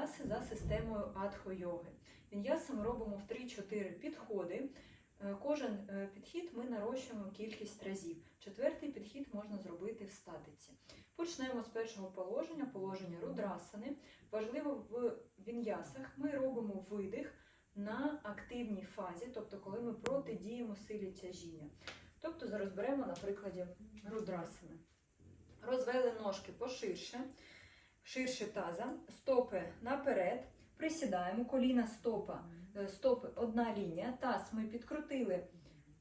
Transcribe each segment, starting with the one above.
він'яси за системою адхо-йоги. Він'яси ми робимо в 3-4 підходи. Е, Кожен е, підхід ми нарощуємо кількість разів. Четвертий підхід можна зробити в статиці. Почнемо з першого положення, положення рудрасани. Важливо в він'ясах ми робимо видих на активній фазі, тобто коли ми протидіємо силі тяжіння. Тобто зараз беремо на прикладі рудрасани. Розвели ножки поширше, ширше таза, стопи наперед, присідаємо, коліна стопа, е, стопи. Одна лінія, таз ми підкрутили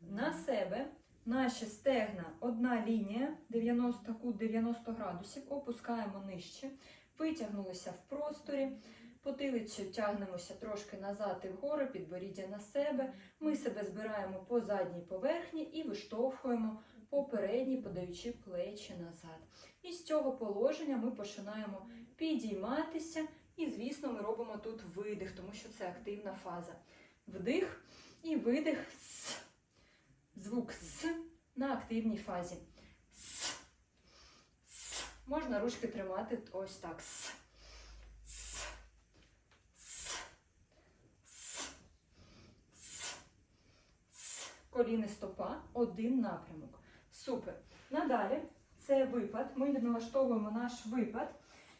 на себе, наші стегна. Одна лінія, 90 кут 90 градусів, опускаємо нижче, витягнулися в просторі, потилицю тягнемося трошки назад і вгору, підборіддя на себе. Ми себе збираємо по задній поверхні і виштовхуємо попередні, подаючи плечі назад. І з цього положення ми починаємо підійматися. І, звісно, ми робимо тут видих, тому що це активна фаза. Вдих і видих. С. Звук С на активній фазі. С. С. Можна ручки тримати ось так. С. Коліни стопа, один напрямок. Супер. Надалі це випад. Ми налаштовуємо наш випад.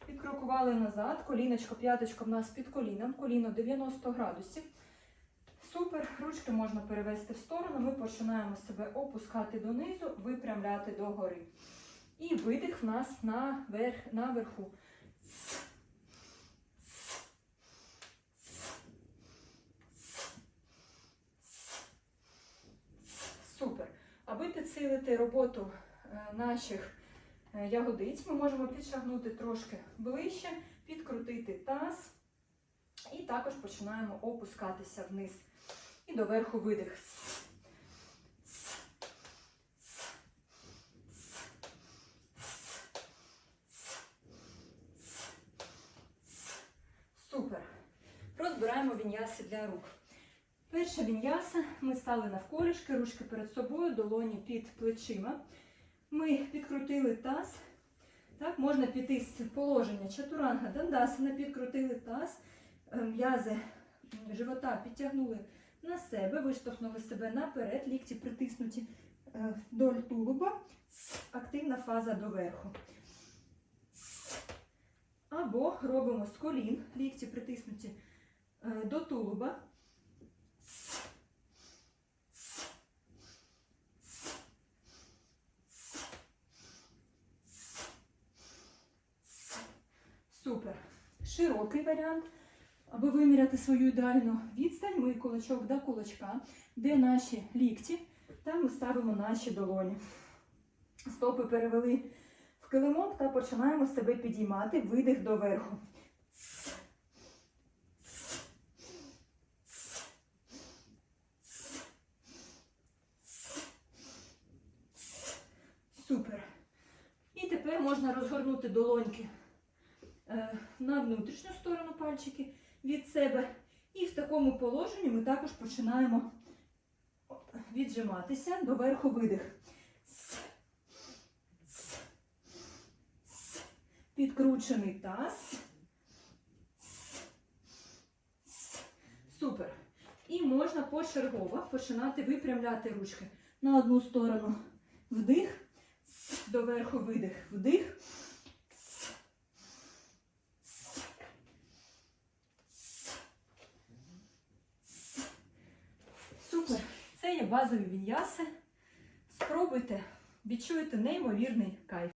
Підкрокували назад, коліночко, п'яточко в нас під коліном, коліно 90 градусів. Супер, ручки можна перевести в сторону. Ми починаємо себе опускати донизу, випрямляти догори. І видих в нас наверх, наверху. підсилити роботу е, наших е, ягодиць, ми можемо підшагнути трошки ближче, підкрутити таз. І також починаємо опускатися вниз. І доверху видих. Супер. Розбираємо він'яси для рук. Перша віньяса. Ми стали навколішки, ручки перед собою, долоні під плечима. Ми підкрутили таз. Так, можна піти з положення чатуранга дандасана, підкрутили таз, е, м'язи живота підтягнули на себе, виштовхнули себе наперед, лікті притиснуті е, до тулуба, активна фаза доверху. Або робимо з колін, лікті притиснуті е, до тулуба. С. С. С. С. С. С. Супер. Широкий варіант. Аби виміряти свою ідеальну відстань, ми кулачок до кулачка, де наші лікті, там ми ставимо наші долоні. Стопи перевели в килимок та починаємо себе підіймати, видих доверху. Супер. І тепер можна розгорнути долоньки на внутрішню сторону пальчики від себе. І в такому положенні ми також починаємо віджиматися доверху видих. С. С. С. Підкручений таз. Супер. І можна почергово починати випрямляти ручки на одну сторону. Вдих, доверху видих, вдих. С. С. Супер. Це є базові віньяси. Спробуйте, відчуєте неймовірний кайф.